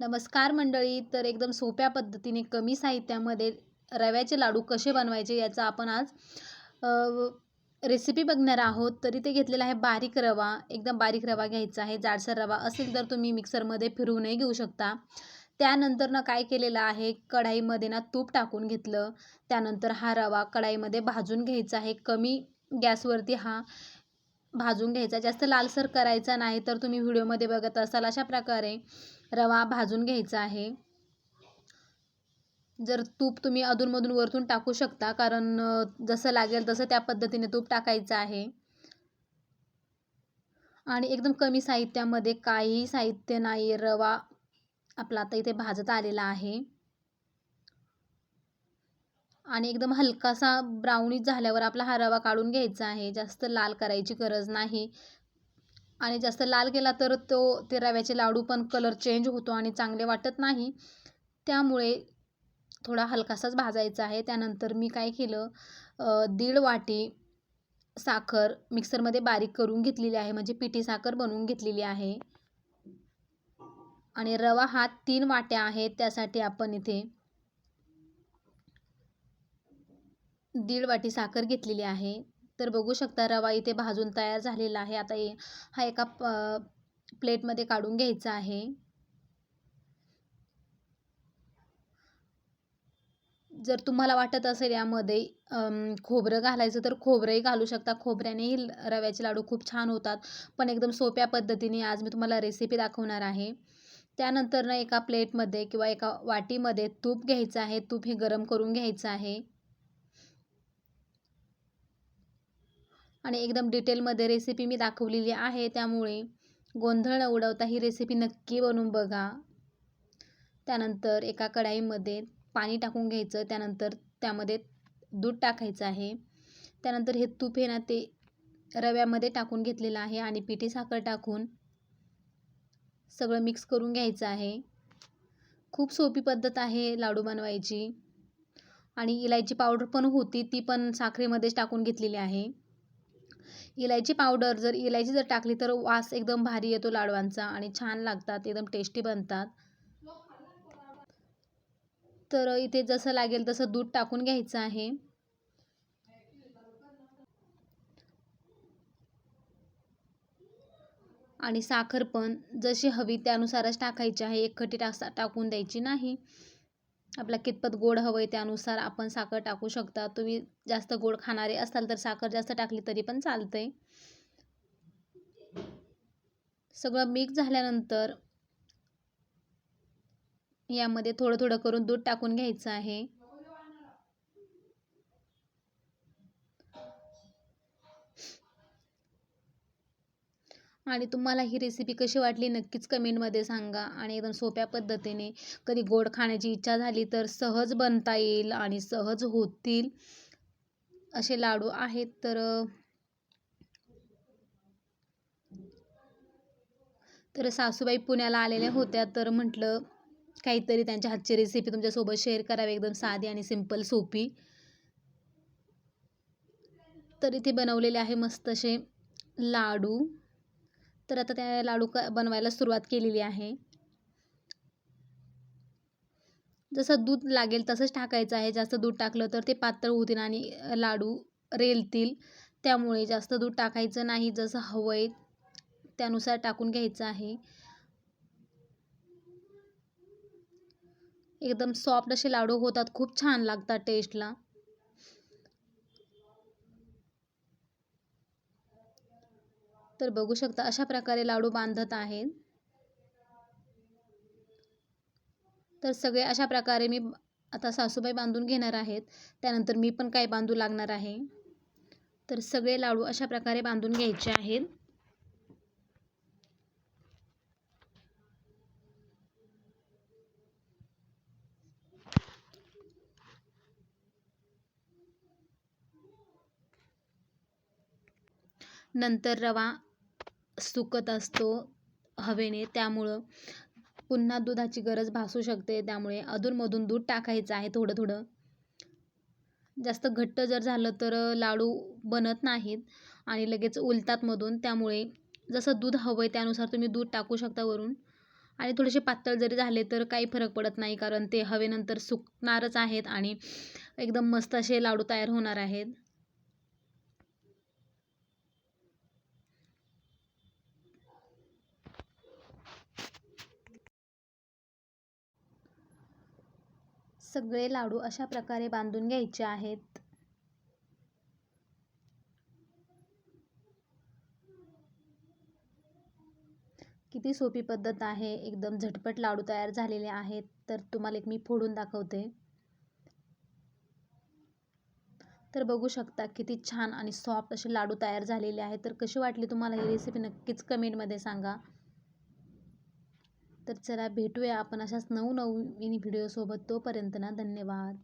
नमस्कार मंडळी. तर एकदम सोप्या पद्धतीने कमी साहित्यामध्ये रव्याचे लाडू कसे बनवायचे याचा आपण आज रेसिपी बघणार आहोत. तरी ते घेतलेलं आहे बारीक रवा. एकदम बारीक रवा घ्यायचा आहे जाडसर रवा असेल तर तुम्ही मिक्सरमध्ये फिरवूनही घेऊ शकता. त्यानंतर ना काय केलेलं आहे कढाईमध्ये ना तूप टाकून घेतलं. त्यानंतर हा रवा कढाईमध्ये भाजून घ्यायचा आहे. कमी गॅसवरती हा भाजून घ्यायचा. जास्त लालसर करायचा नाही तर तुम्ही व्हिडिओमध्ये बघत असाल अशा प्रकारे. रवा भाजून घ्यायचा आहे. जर तूप तुम्ही अधूनमधून वरतून टाकू शकता कारण जसं लागेल तसं त्या पद्धतीने तूप टाकायचं आहे. आणि एकदम कमी साहित्यामध्ये काहीही साहित्य नाही रवा आपला आता इथे भाजत आलेला आहे. आणि एकदम हलकासा ब्राउनीज झाल्यावर आपला हा रवा काढून घ्यायचा आहे. जास्त लाल करायची गरज नाही. आणि जास्त लाल केला तर तो ते रव्याचे लाडू पण कलर चेंज होतो आणि चांगले वाटत नाही. त्यामुळे थोडा हलकासाच भाजायचा आहे. त्यानंतर मी काय केलं दीड वाटी साखर मिक्सरमध्ये बारीक करून घेतलेली आहे. म्हणजे पिठी साखर बनवून घेतलेली आहे. आणि रवा हा तीन वाट्या आहेत त्यासाठी आपण इथे दीड वाटी साखर घेतलेली आहे. तर बघू शकता रवा इथे भाजून तयार झालेला आहे. आता हा एका प्लेटमध्ये काढून घ्यायचा आहे. जर तुम्हाला वाटत असेल यामध्ये खोबरं घालायचं तर खोबरंही घालू शकता. खोबऱ्यानेही रव्याचे लाडू खूप छान होतात. पण एकदम सोप्या पद्धतीने आज मी तुम्हाला रेसिपी दाखवणार आहे. त्यानंतर ना एका प्लेटमध्ये किंवा एका वाटीमध्ये तूप घ्यायचं आहे. तूप हे गरम करून घ्यायचं आहे. आणि एकदम डिटेलमध्ये रेसिपी मी दाखवलेली आहे त्यामुळे गोंधळ न उडवता ही रेसिपी नक्की बनवून बघा. त्यानंतर एका कढाईमध्ये पाणी टाकून घ्यायचं त्यानंतर त्यामध्ये दूध टाकायचं आहे. त्यानंतर हे तूप हे ना ते रव्यामध्ये टाकून घेतलेलं आहे आणि पिठी साखर टाकून सगळं मिक्स करून घ्यायचं आहे. खूप सोपी पद्धत आहे लाडू बनवायची. आणि इलायची पावडर पण होती ती पण साखरेमध्येच टाकून घेतलेली आहे. इलायची पावडर जर इलायची जर टाकली तर वास एकदम भारी येतो लाडवांचा आणि छान लागतात एकदम टेस्टी बनतात. तर इथे जसं लागेल तसं दूध टाकून घ्यायचं आहे. आणि साखर पण जशी हवी त्यानुसारच टाकायची आहे एक खटी टाकून द्यायची नाही. आपला कितपत गोड हवं आहे त्यानुसार आपण साखर टाकू शकता. तुम्ही जास्त गोड खाणारे असाल तर साखर जास्त टाकली तरी पण चालतंय. सगळं मिक्स झाल्यानंतर यामध्ये थोडं थोडं करून दूध टाकून घ्यायचं आहे. आणि तुम्हाला ही रेसिपी कशी वाटली नक्कीच कमेंटमध्ये सांगा. आणि एकदम सोप्या पद्धतीने कधी गोड खाण्याची इच्छा झाली तर सहज बनता येईल आणि सहज होतील असे लाडू आहेत. तर तर सासूबाई पुण्याला आलेल्या होत्या. तर म्हटलं काहीतरी त्यांच्या हातची रेसिपी तुमच्यासोबत शेअर करावी. एकदम साधी आणि सिंपल सोपी. तर इथे बनवलेले आहे मस्त असे लाडू. तर आता त्या लाडू क बनवायला सुरुवात केलेली आहे. जसं दूध लागेल तसंच टाकायचं आहे. जास्त दूध टाकलं तर ते पातळ होतील आणि लाडू रेलतील. त्यामुळे जास्त दूध टाकायचं नाही. जसं हवं आहे त्यानुसार टाकून घ्यायचं आहे. एकदम सॉफ्ट असे लाडू होतात. खूप छान लागतात टेस्टला. तर बघू शकता अशा प्रकारे लाडू बांधत आहेत. तर सगळे अशा प्रकारे मी आता सासूबाई बांधून घेणार आहेत. त्यानंतर मी पण काय बांधू लागणार आहे. तर सगळे लाडू अशा प्रकारे बांधून घ्यायचे आहेत. नंतर रवा सुकत असतो हवेने त्यामुळं पुन्हा दुधाची गरज भासू शकते. त्यामुळे अधूनमधून दूध टाकायचं आहे थोडं थोडं. जास्त घट्ट जर झालं तर लाडू बनत नाहीत आणि लगेच उलतात मधून. त्यामुळे जसं दूध हवं आहे त्यानुसार तुम्ही दूध टाकू शकता वरून. आणि थोडेसे पातळ जरी झाले तर काही फरक पडत नाही कारण ते हवेनंतर सुकणारच आहेत आणि एकदम मस्त असे लाडू तयार होणार आहेत. सगळे लाडू अशा प्रकारे बांधून घ्यायचे आहेत. किती सोपी पद्धत आहे. एकदम झटपट लाडू तयार झालेले आहेत. तर तुम्हाला एक मी फोडून दाखवते. तर बघू शकता किती छान आणि सॉफ्ट असे लाडू तयार झालेले आहेत. तर कशी वाटली तुम्हाला ही रेसिपी नक्कीच कमेंटमध्ये सांगा. तर चला भेटूया आपण अशाच नवनवीन व्हिडिओसोबत तोपर्यंत ना धन्यवाद.